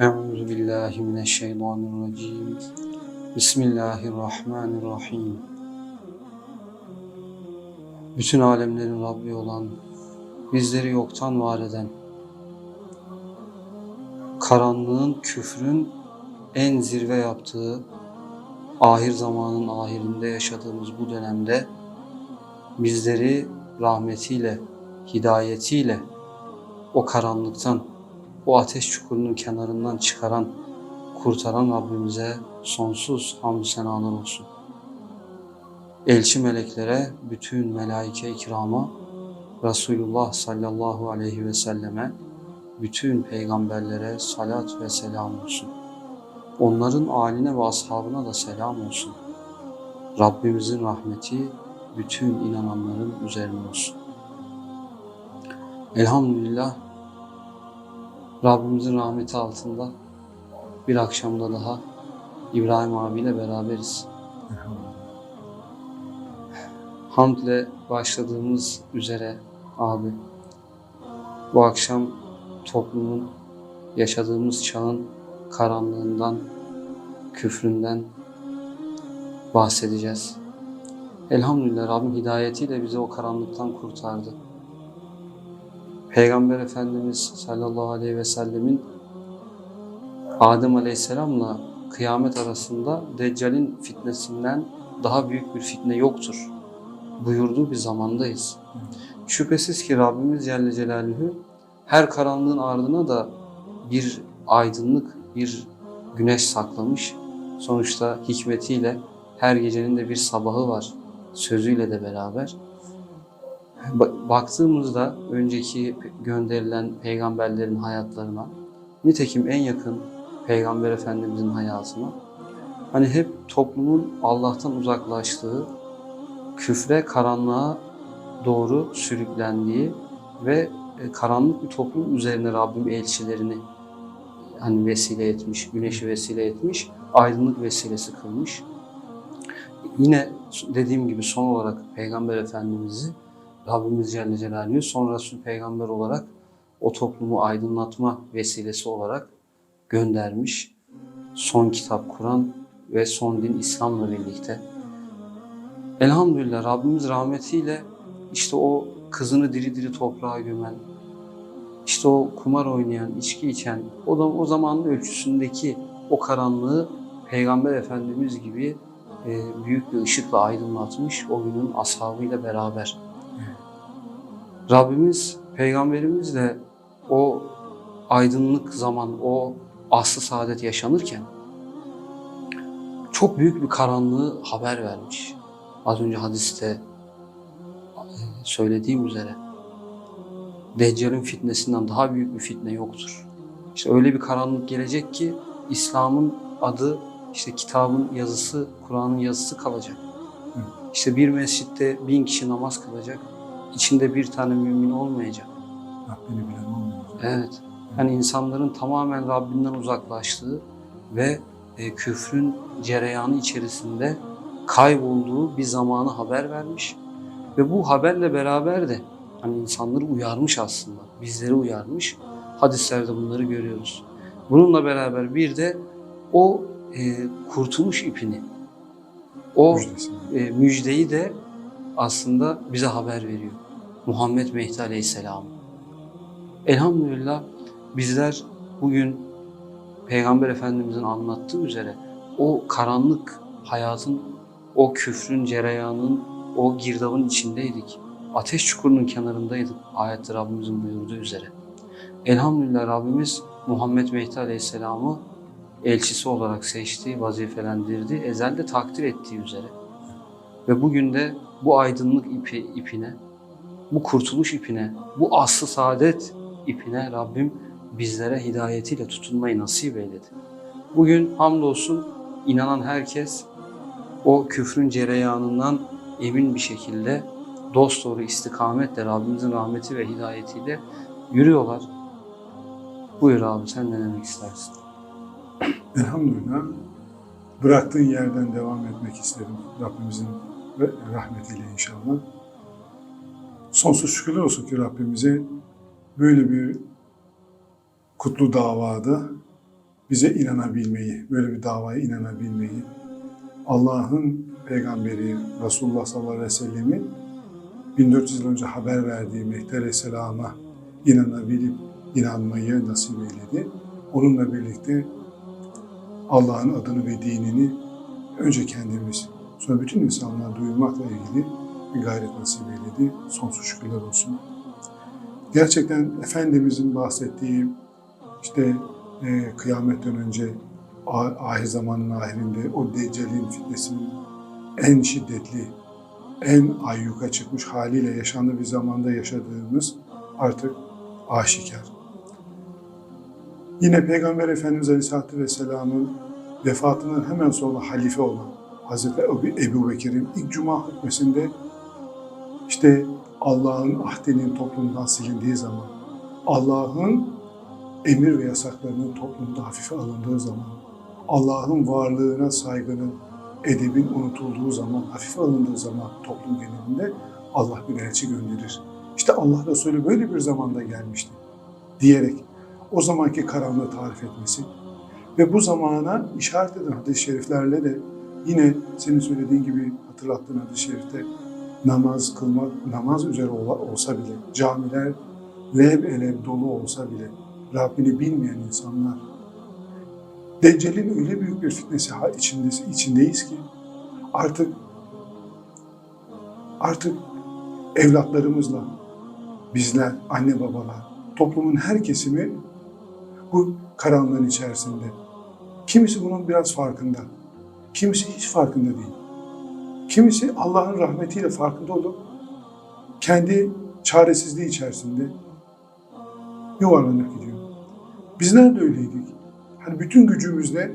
Euzu billahi mineşşeytanirracim. Bismillahirrahmanirrahim. Bütün alemlerin Rabbi olan, bizleri yoktan var eden, karanlığın, küfrün en zirve yaptığı, ahir zamanın ahirinde yaşadığımız bu dönemde bizleri rahmetiyle, hidayetiyle o karanlıktan, o ateş çukurunun kenarından çıkaran, kurtaran Rabbimize sonsuz hamdü senalar olsun. Elçi meleklere, bütün melaike-i kirama, Resulullah sallallahu aleyhi ve selleme, bütün peygamberlere salat ve selam olsun. Onların aline ve ashabına da selam olsun. Rabbimizin rahmeti bütün inananların üzerine olsun. Elhamdülillah Rabbimizin rahmeti altında bir akşamda daha İbrahim abiyle beraberiz. Hamdle başladığımız üzere abi bu akşam toplumun yaşadığımız çağın karanlığından, küfründen bahsedeceğiz. Elhamdülillah Rabbim hidayetiyle bizi o karanlıktan kurtardı. Peygamber Efendimiz sallallahu aleyhi ve sellemin Adem aleyhisselamla kıyamet arasında Deccal'in fitnesinden daha büyük bir fitne yoktur buyurduğu bir zamandayız. Şüphesiz ki Rabbimiz Celle Celaluhu her karanlığın ardına da bir aydınlık, bir güneş saklamış. Sonuçta hikmetiyle her gecenin de bir sabahı var sözüyle de beraber. Ba- Baktığımızda önceki gönderilen peygamberlerin hayatlarına, nitekim en yakın peygamber efendimizin hayatına, hani hep toplumun Allah'tan uzaklaştığı, küfre, karanlığa doğru sürüklendiği ve e, karanlık bir toplum üzerine Rabbim elçilerini hani vesile etmiş, güneşi vesile etmiş, aydınlık vesilesi kılmış. Yine dediğim gibi son olarak Peygamber Efendimiz'i Rabbimiz Celle Celaluhu son Peygamber olarak o toplumu aydınlatma vesilesi olarak göndermiş. Son kitap Kur'an ve son din İslam'la birlikte. Elhamdülillah Rabbimiz rahmetiyle işte o kızını diri diri toprağa gömen, işte o kumar oynayan, içki içen, o da o zamanın ölçüsündeki o karanlığı Peygamber Efendimiz gibi e, büyük bir ışıkla aydınlatmış o günün ashabıyla beraber. Rabbimiz, Peygamberimizle o aydınlık zaman, o aslı saadet yaşanırken çok büyük bir karanlığı haber vermiş. Az önce hadiste e, söylediğim üzere. Deccal'in fitnesinden daha büyük bir fitne yoktur. İşte öyle bir karanlık gelecek ki İslam'ın adı, işte kitabın yazısı, Kur'an'ın yazısı kalacak. İşte bir mescitte bin kişi namaz kılacak. İçinde bir tane mümin olmayacak. Rabbini bilen olmuyor. Evet. Yani insanların tamamen Rabbinden uzaklaştığı ve e, küfrün cereyanı içerisinde kaybolduğu bir zamanı haber vermiş. Ve bu haberle beraber de hani insanları uyarmış aslında. Bizleri uyarmış. Hadislerde bunları görüyoruz. Bununla beraber bir de o e, kurtuluş ipini, o e, müjdeyi de aslında bize haber veriyor. Muhammed Mehdi Aleyhisselam. Elhamdülillah bizler bugün Peygamber Efendimizin anlattığı üzere o karanlık hayatın, o küfrün, cereyanın, o girdabın içindeydik. Ateş çukurunun kenarındaydık ayette Rabbimizin buyurduğu üzere. Elhamdülillah Rabbimiz Muhammed Mehdi Aleyhisselam'ı elçisi olarak seçti, vazifelendirdi, ezelde takdir ettiği üzere. Ve bugün de bu aydınlık ipi, ipine, bu kurtuluş ipine, bu aslı saadet ipine Rabbim bizlere hidayetiyle tutunmayı nasip eyledi. Bugün hamdolsun inanan herkes o küfrün cereyanından emin bir şekilde dosdoğru istikametle Rabbimizin rahmeti ve hidayetiyle yürüyorlar. Buyur abi sen ne demek istersin? Elhamdülillah bıraktığın yerden devam etmek isterim Rabbimizin rahmetiyle inşallah. Sonsuz şükürler olsun ki Rabbimize böyle bir kutlu davada bize inanabilmeyi, böyle bir davaya inanabilmeyi, Allah'ın peygamberi Resulullah sallallahu aleyhi ve sellemin 1400 yıl önce haber verdiği Mehdi Aleyhisselam'a inanabilip inanmayı nasip eyledi. Onunla birlikte Allah'ın adını ve dinini önce kendimiz, sonra bütün insanlar duymakla ilgili bir gayret nasip eyledi. Sonsuz şükürler olsun. Gerçekten Efendimizin bahsettiği işte e, kıyametten önce ah- ahir zamanın ahirinde o Deccal'in fitnesinin en şiddetli, en ayyuka çıkmış haliyle yaşandığı bir zamanda yaşadığımız artık aşikar. Yine Peygamber Efendimiz Aleyhisselatü Vesselam'ın vefatından hemen sonra halife olan Hazreti Ebu Bekir'in ilk cuma hutbesinde işte Allah'ın ahdinin toplumdan silindiği zaman, Allah'ın emir ve yasaklarının toplumda hafife alındığı zaman, Allah'ın varlığına saygının, edebin unutulduğu zaman, hafife alındığı zaman toplum genelinde Allah bir elçi gönderir. İşte Allah Resulü böyle bir zamanda gelmişti diyerek o zamanki karanlığı tarif etmesi ve bu zamana işaret eden hadis-i şeriflerle de yine senin söylediğin gibi hatırlattığın hadis-i şerifte namaz kılmak, namaz üzere olsa bile, camiler lev elev dolu olsa bile Rabbini bilmeyen insanlar Deccal'in öyle büyük bir fitnesi içindeyiz, içindeyiz ki artık artık evlatlarımızla bizler, anne babalar, toplumun her kesimi bu karanlığın içerisinde. Kimisi bunun biraz farkında, kimisi hiç farkında değil. Kimisi Allah'ın rahmetiyle farkında olup kendi çaresizliği içerisinde yuvarlanıp gidiyor. Bizler de öyleydik. Hani bütün gücümüzle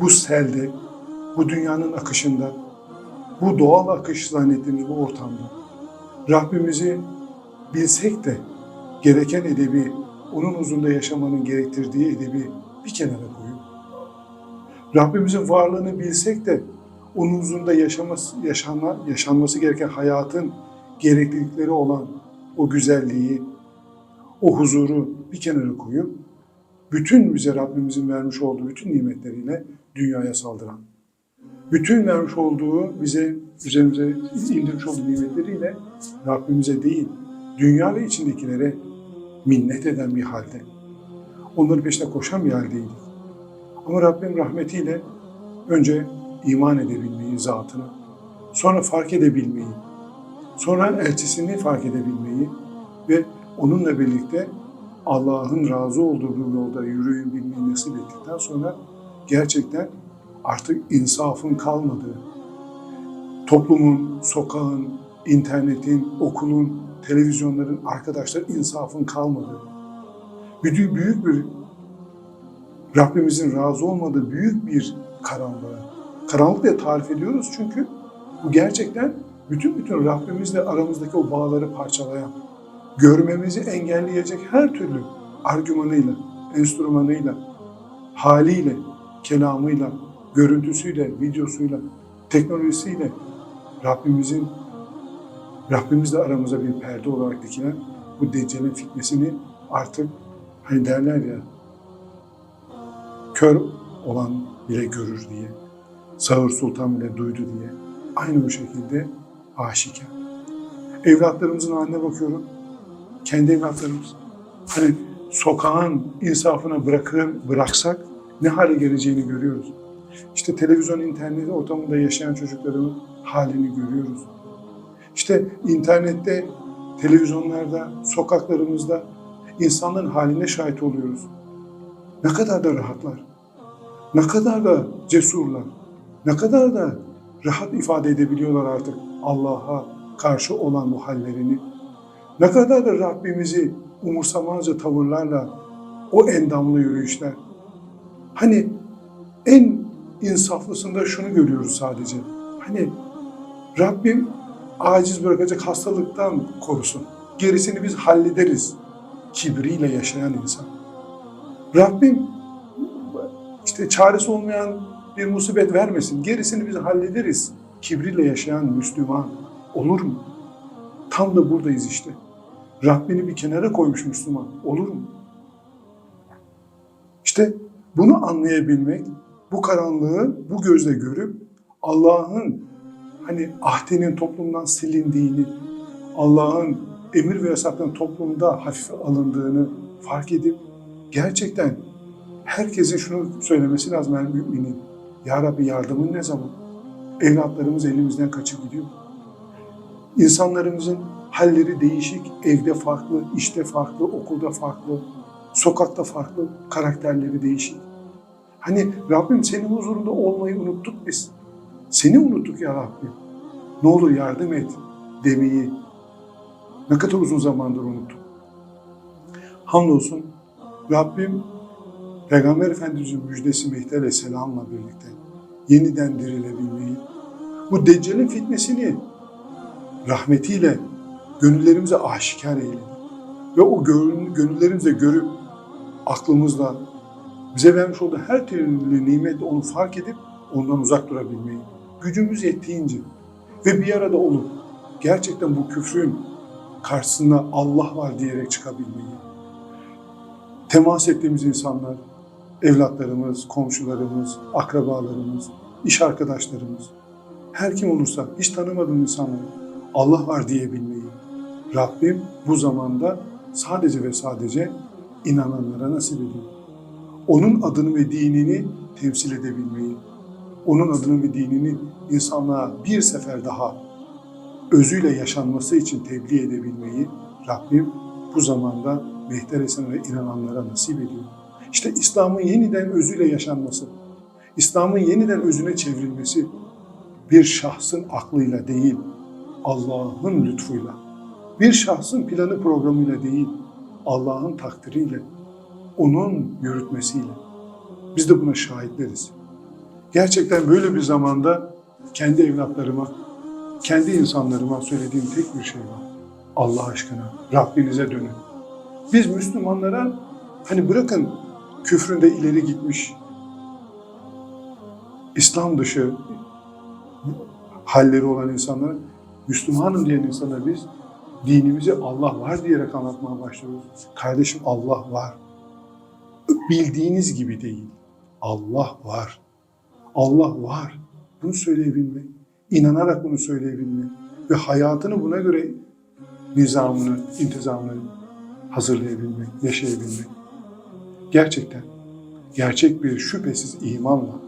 bu selde, bu dünyanın akışında, bu doğal akış zannettiğimiz bu ortamda Rabbimizi bilsek de gereken edebi, onun huzurunda yaşamanın gerektirdiği edebi bir kenara koyup Rabbimizin varlığını bilsek de onun huzurunda yaşaması, yaşanma, yaşanması gereken hayatın gereklilikleri olan o güzelliği, o huzuru bir kenara koyup bütün bize Rabbimizin vermiş olduğu bütün nimetleriyle dünyaya saldıran, bütün vermiş olduğu bize üzerimize indirmiş olduğu nimetleriyle Rabbimize değil, dünya ve içindekilere minnet eden bir halde. Onların peşine koşan bir haldeydik. Ama Rabbim rahmetiyle önce iman edebilmeyi zatına, sonra fark edebilmeyi, sonra elçisini fark edebilmeyi ve onunla birlikte Allah'ın razı olduğu bir yolda yürüyebilmeyi nasip ettikten sonra gerçekten artık insafın kalmadığı, toplumun, sokağın, internetin, okulun, televizyonların, arkadaşlar insafın kalmadığı, büyük, büyük bir Rabbimizin razı olmadığı büyük bir karanlığı. Karanlık diye tarif ediyoruz çünkü bu gerçekten bütün bütün Rabbimizle aramızdaki o bağları parçalayan, görmemizi engelleyecek her türlü argümanıyla, enstrümanıyla, haliyle, kelamıyla, görüntüsüyle, videosuyla, teknolojisiyle Rabbimizin Rabbimizle aramıza bir perde olarak dikilen bu Deccal'in fitnesini artık hani derler ya kör olan bile görür diye, sağır sultan bile duydu diye. Aynı bu şekilde aşikar. Evlatlarımızın haline bakıyorum. Kendi evlatlarımız. Hani sokağın insafına bırakır, bıraksak ne hale geleceğini görüyoruz. İşte televizyon, internet ortamında yaşayan çocukların halini görüyoruz. İşte internette, televizyonlarda, sokaklarımızda insanların haline şahit oluyoruz. Ne kadar da rahatlar, ne kadar da cesurlar, ne kadar da rahat ifade edebiliyorlar artık Allah'a karşı olan bu hallerini. Ne kadar da Rabbimizi umursamazca tavırlarla o endamlı yürüyüşler. Hani en insaflısında şunu görüyoruz sadece. Hani Rabbim aciz bırakacak hastalıktan korusun. Gerisini biz hallederiz. Kibriyle yaşayan insan. Rabbim işte çaresi olmayan bir musibet vermesin. Gerisini biz hallederiz. Kibriyle yaşayan Müslüman olur mu? Tam da buradayız işte. Rabbini bir kenara koymuş Müslüman olur mu? İşte Bunu anlayabilmek, bu karanlığı bu gözle görüp Allah'ın hani ahdinin toplumdan silindiğini, Allah'ın emir ve yasakların toplumda hafife alındığını fark edip gerçekten herkesin şunu söylemesi lazım her müminin. Ya Rabbi yardımın ne zaman? Evlatlarımız elimizden kaçıp gidiyor. İnsanlarımızın halleri değişik, evde farklı, işte farklı, okulda farklı, sokakta farklı, karakterleri değişik. Hani Rabbim senin huzurunda olmayı unuttuk biz. Seni unuttuk ya Rabbim. Ne olur yardım et demeyi ne kadar uzun zamandır unuttuk. Hamdolsun Rabbim Peygamber Efendimiz'in müjdesi Mehdi Aleyhisselam'la birlikte yeniden dirilebilmeyi, bu Deccal'in fitnesini rahmetiyle gönüllerimize aşikar eyledi. Ve o gönül- gönüllerimize görüp aklımızla bize vermiş olduğu her türlü nimetle onu fark edip ondan uzak durabilmeyi, gücümüz yettiğince ve bir arada olup gerçekten bu küfrün karşısında Allah var diyerek çıkabilmeyi, temas ettiğimiz insanlar, evlatlarımız, komşularımız, akrabalarımız, iş arkadaşlarımız, her kim olursa hiç tanımadığım insanlar Allah var diyebilmeyi, Rabbim bu zamanda sadece ve sadece inananlara nasip ediyor. Onun adını ve dinini temsil edebilmeyi, onun adını ve dinini insanlığa bir sefer daha özüyle yaşanması için tebliğ edebilmeyi Rabbim bu zamanda Mehdi Aleyhisselam'a inananlara nasip ediyor. İşte İslam'ın yeniden özüyle yaşanması, İslam'ın yeniden özüne çevrilmesi bir şahsın aklıyla değil, Allah'ın lütfuyla, bir şahsın planı programıyla değil, Allah'ın takdiriyle, onun yürütmesiyle. Biz de buna şahitleriz. Gerçekten böyle bir zamanda kendi evlatlarıma, kendi insanlarıma söylediğim tek bir şey var. Allah aşkına Rabbinize dönün. Biz Müslümanlara hani bırakın küfründe ileri gitmiş, İslam dışı halleri olan insanlara, Müslümanım diyen insanlara biz dinimizi Allah var diyerek anlatmaya başlıyoruz. Kardeşim Allah var. Bildiğiniz gibi değil. Allah var. Allah var. Bunu söyleyebilmek, inanarak bunu söyleyebilmek ve hayatını buna göre nizamını, intizamını hazırlayabilmek, yaşayabilmek. Gerçekten gerçek bir şüphesiz imanla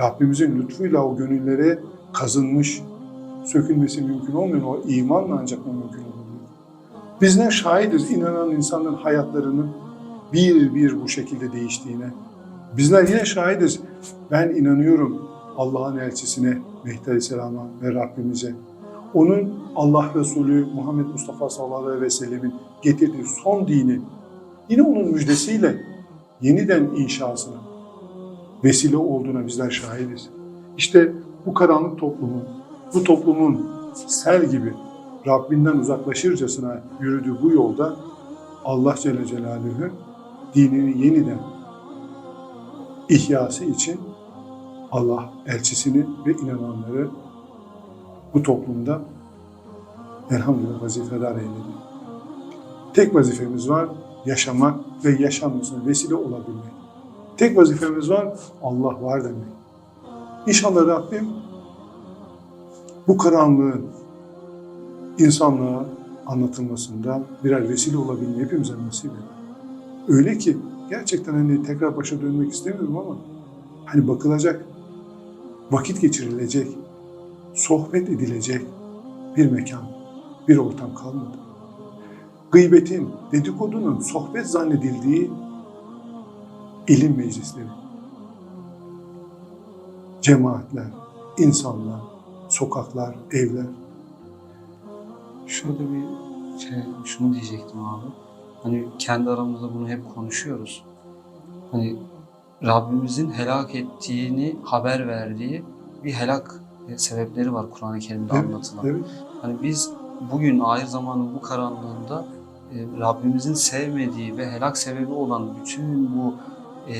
Rabbimizin lütfuyla o gönüllere kazınmış, sökülmesi mümkün olmayan o imanla ancak mümkün olabilir. Bizler şahidiz inanan insanların hayatlarının bir bir bu şekilde değiştiğine. Bizler yine şahidiz. Ben inanıyorum Allah'ın elçisine, Mehdi Aleyhisselam'a ve Rabbimize. Onun Allah Resulü Muhammed Mustafa sallallahu aleyhi ve sellemin getirdiği son dini, yine onun müjdesiyle yeniden inşasına vesile olduğuna bizler şahidiz. İşte bu karanlık toplumun, bu toplumun sel gibi Rabbinden uzaklaşırcasına yürüdüğü bu yolda Allah Celle Celaluhu dinini yeniden ihyası için Allah elçisini ve inananları bu toplumda elhamdülillah vazifedar eyledi. Tek vazifemiz var, yaşamak ve yaşanmasına vesile olabilmek. Tek vazifemiz var, Allah var demek. İnşallah Rabbim bu karanlığın insanlığa anlatılmasında birer vesile olabilmeyi hepimize nasip eder. Öyle ki gerçekten hani tekrar başa dönmek istemiyorum ama hani bakılacak, vakit geçirilecek, sohbet edilecek bir mekan, bir ortam kalmadı. Gıybetin, dedikodunun sohbet zannedildiği ilim meclisleri, cemaatler, insanlar, sokaklar, evler. Şöyle bir şey, şunu diyecektim abi. Hani kendi aramızda bunu hep konuşuyoruz. Hani Rabbimizin helak ettiğini haber verdiği bir helak sebepleri var Kur'an-ı Kerim'de Evet, anlatılan. evet. Hani biz bugün ahir zamanın bu karanlığında e, Rabbimizin sevmediği ve helak sebebi olan bütün bu e,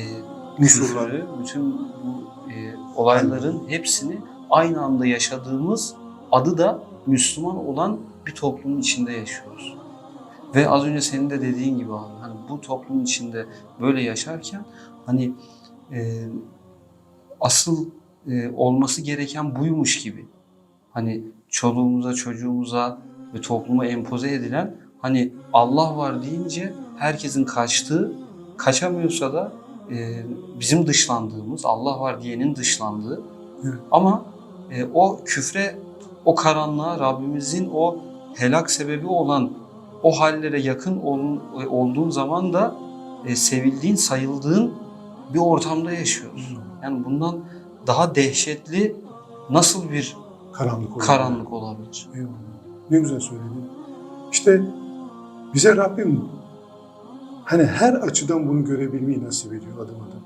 küfürü, bütün bu e, olayların hepsini aynı anda yaşadığımız adı da Müslüman olan bir toplumun içinde yaşıyoruz. Ve az önce senin de dediğin gibi abi hani bu toplumun içinde böyle yaşarken hani e, asıl e, olması gereken buymuş gibi. Hani çoluğumuza, çocuğumuza ve topluma empoze edilen hani Allah var deyince herkesin kaçtığı, kaçamıyorsa da e, bizim dışlandığımız, Allah var diyenin dışlandığı ama e, o küfre, o karanlığa Rabbimizin o helak sebebi olan o hallere yakın ol- olduğun zaman da e, sevildiğin, sayıldığın bir ortamda yaşıyoruz. Yani bundan daha dehşetli nasıl bir Karanlık olabilir. karanlık olabilir? Eyvallah. Ne güzel söyledin. İşte bize Rabbim hani her açıdan bunu görebilmeyi nasip ediyor adım adım.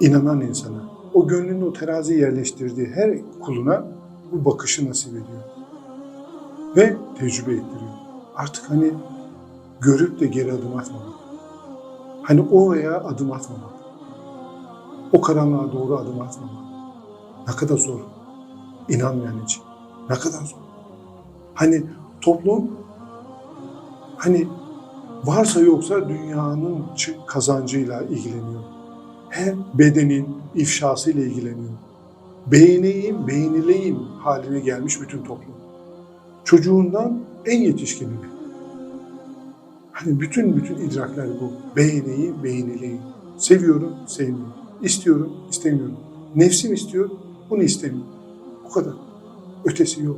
İnanan insana, o gönlünde o teraziyi yerleştirdiği her kuluna bu bakışı nasip ediyor. Ve tecrübe ettiriyor. Artık hani görüp de geri adım atmamak. Hani oraya adım atmamak. O karanlığa doğru adım atmamak. Ne kadar zor. İnanmayan için. Ne kadar zor. Hani toplum hani varsa yoksa dünyanın kazancıyla ilgileniyor. Hem bedenin ifşasıyla ilgileniyor. Beğeneyim, beğenileyim haline gelmiş bütün toplum. Çocuğundan en yetişkinine. Hani bütün bütün idrakler bu. Beğeneyim, beğenileyim. Seviyorum, sevmiyorum. İstiyorum, istemiyorum. Nefsim istiyor, bunu istemiyorum. Bu kadar. Ötesi yok.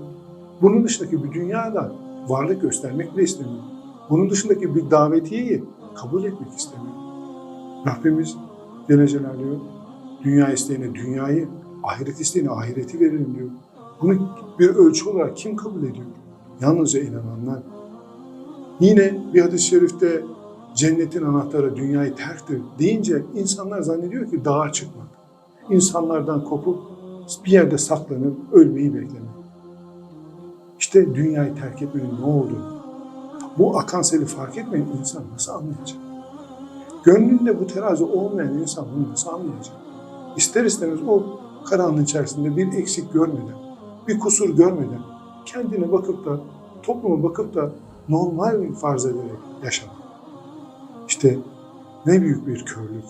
Bunun dışındaki bir dünyada varlık göstermek bile istemiyor. Bunun dışındaki bir davetiyeyi kabul etmek istemiyor. Rabbimiz Celle Celaluhu dünya isteyene dünyayı, ahiret isteyene ahireti verelim diyor. Bunu bir ölçü olarak kim kabul ediyor? Yalnızca inananlar. Yine bir hadis-i şerifte cennetin anahtarı dünyayı terktir deyince insanlar zannediyor ki dağa çıkmak. İnsanlardan kopup bir yerde saklanıp ölmeyi beklemek. İşte dünyayı terk etmenin ne olduğunu, bu akan seli fark etmeyen insan nasıl anlayacak? Gönlünde bu terazi olmayan insan bunu nasıl anlayacak? İster istemez o karanlığın içerisinde bir eksik görmeden, bir kusur görmeden kendine bakıp da, topluma bakıp da normal farz ederek yaşamak. İşte ne büyük bir körlük.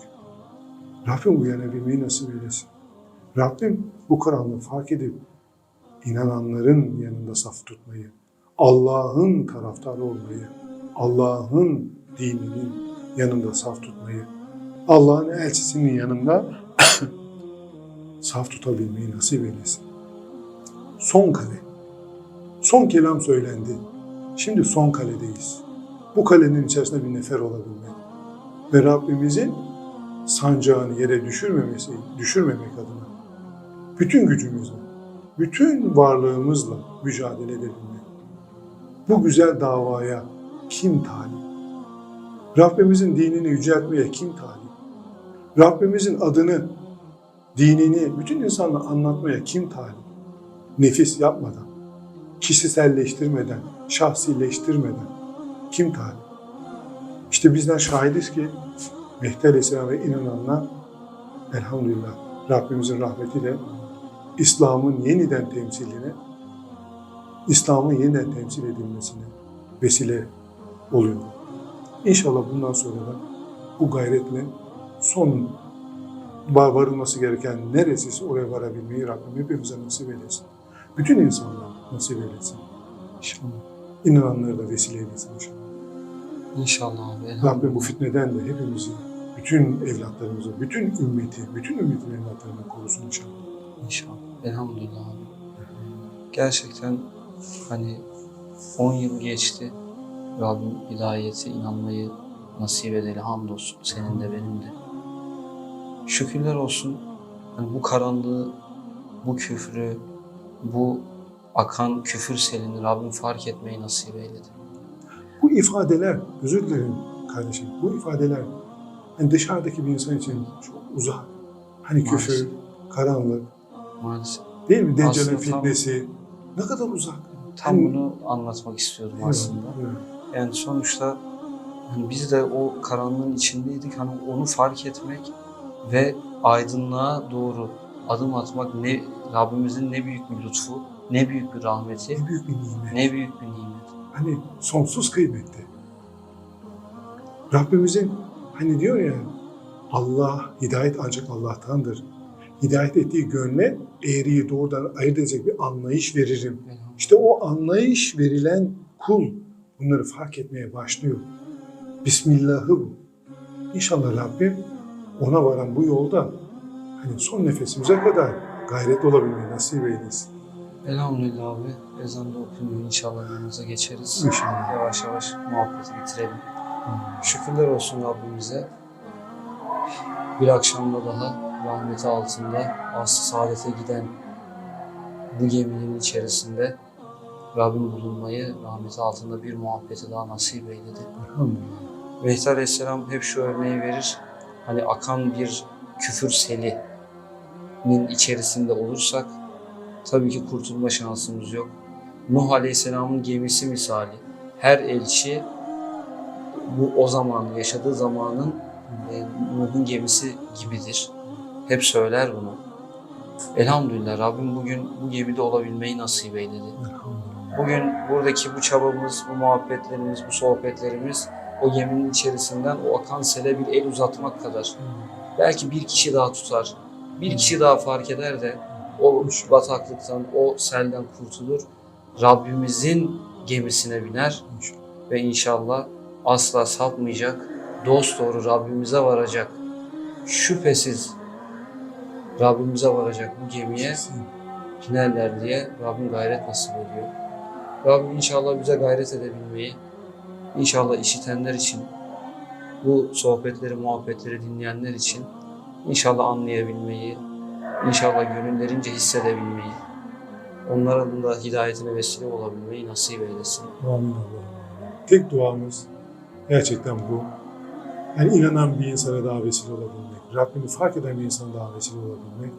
Rabbim uyanabilmeyi nasip eylesin. Rabbim bu karanlığı fark edip inananların yanında saf tutmayı, Allah'ın taraftarı olmayı, Allah'ın dininin yanında saf tutmayı, Allah'ın elçisinin yanında saf tutabilmeyi nasip eylesin. Son kale. Son kelam söylendi. Şimdi son kaledeyiz. Bu kalenin içerisinde bir nefer olabilmek. Ve Rabbimizin sancağını yere düşürmemesi, düşürmemek adına bütün gücümüzle, bütün varlığımızla mücadele edebilmek. Bu güzel davaya kim talip? Rabbimizin dinini yüceltmeye kim talip? Rabbimizin adını, dinini bütün insanlara anlatmaya kim talip? Nefis yapmadan, kişiselleştirmeden, şahsileştirmeden kim talip? İşte bizler şahidiz ki Mehdi Aleyhisselam ve inananlar elhamdülillah Rabbimizin rahmetiyle İslam'ın yeniden temsiline, İslam'ın yeniden temsil edilmesine vesile oluyor. İnşallah bundan sonra da bu gayretle son var- varılması gereken neresiyse oraya varabilmeyi Rabbim hepimize nasip eylesin. Bütün insanlara nasip eylesin. İnşallah. İnananları da vesile eylesin inşallah. İnşallah abi. Rabbim bu fitneden de hepimizi, bütün evlatlarımızı, bütün ümmeti, bütün ümmetin evlatlarını korusun inşallah. İnşallah. Elhamdülillah abi. Gerçekten hani 10 yıl geçti. Rabbim hidayete inanmayı nasip edeli hamdolsun. Senin de benim de. Şükürler olsun. Hani bu karanlığı, bu küfrü, bu akan küfür selini Rabbim fark etmeyi nasip eyledi. Bu ifadeler, özür dilerim kardeşim, bu ifadeler hani dışarıdaki bir insan için çok uzak. Hani küfür, Maalesef. karanlık, Maalesef. değil mi? Deccal'in Aslında tam- fitnesi. Ne kadar uzak. Tam Hani- bunu anlatmak istiyordum aslında. Evet. Yani sonuçta hani biz de o karanlığın içindeydik. Hani onu fark etmek ve aydınlığa doğru adım atmak ne Rabbimizin ne büyük bir lütfu, ne büyük bir rahmeti, Ne büyük bir nimet. ne büyük bir nimet. Hani sonsuz kıymetli. Rabbimizin hani diyor ya Allah, hidayet ancak Allah'tandır. Hidayet ettiği gönle eğriyi doğrudan ayırt edecek bir anlayış veririm. İşte o anlayış verilen kul bunları fark etmeye başlıyor. Bismillahı bu. İnşallah Rabbim ona varan bu yolda hani son nefesimize kadar gayret olabilmeyi nasip eylesin. Elhamdülillah abi. Ezan da okunuyor. İnşallah yanımıza geçeriz. İnşallah. Yavaş yavaş muhabbeti bitirelim. Şükürler olsun Rabbimize. Bir akşamda daha rahmeti altında aslı saadete giden bu geminin içerisinde Rabbim bulunmayı rahmeti altında bir muhabbeti daha nasip eyledi. Mehdi Aleyhisselam hep şu örneği verir. Hani akan bir küfür selinin içerisinde olursak tabii ki kurtulma şansımız yok. Nuh Aleyhisselam'ın gemisi misali. Her elçi bu o zaman yaşadığı zamanın e, Nuh'un gemisi gibidir. Hep söyler bunu. Elhamdülillah Rabbim bugün bu gemide olabilmeyi nasip eyledi. Bugün buradaki bu çabamız, bu muhabbetlerimiz, bu sohbetlerimiz o geminin içerisinden o akan sele bir el uzatmak kadar. Belki bir kişi daha tutar, bir kişi daha fark eder de o bataklıktan, o selden kurtulur. Rabbimizin gemisine biner ve inşallah asla sapmayacak, dost doğru Rabbimize varacak. Şüphesiz Rabbimize varacak bu gemiye binerler diye Rabbim gayret nasip ediyor. Rabbim inşallah bize gayret edebilmeyi, inşallah işitenler için, bu sohbetleri, muhabbetleri dinleyenler için inşallah anlayabilmeyi, inşallah gönüllerince hissedebilmeyi, onların da hidayetine vesile olabilmeyi nasip eylesin. Amin Allah'ım. Tek duamız gerçekten bu. Yani inanan bir insana daha vesile olabilmek, Rabbini fark eden bir insana daha vesile olabilmek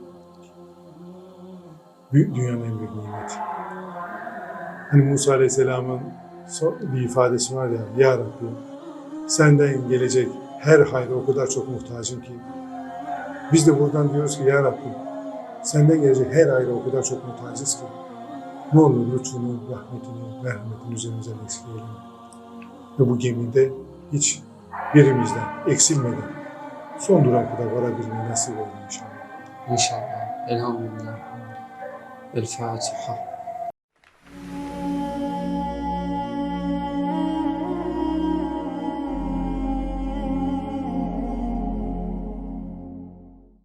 büyük dünyanın en büyük nimeti. Hani Musa Aleyhisselam'ın bir ifadesi var ya, Ya Rabbi senden gelecek her hayra o kadar çok muhtacım ki. Biz de buradan diyoruz ki Ya Rabbi senden gelecek her hayra o kadar çok muhtacız ki. Ne olur lütfunu, rahmetini, merhametini üzerimize eksik. Ve bu gemide hiç birimizden eksilmeden son duran kadar varabilmeyi nasip eyle inşallah. İnşallah. Elhamdülillah. El Fatiha.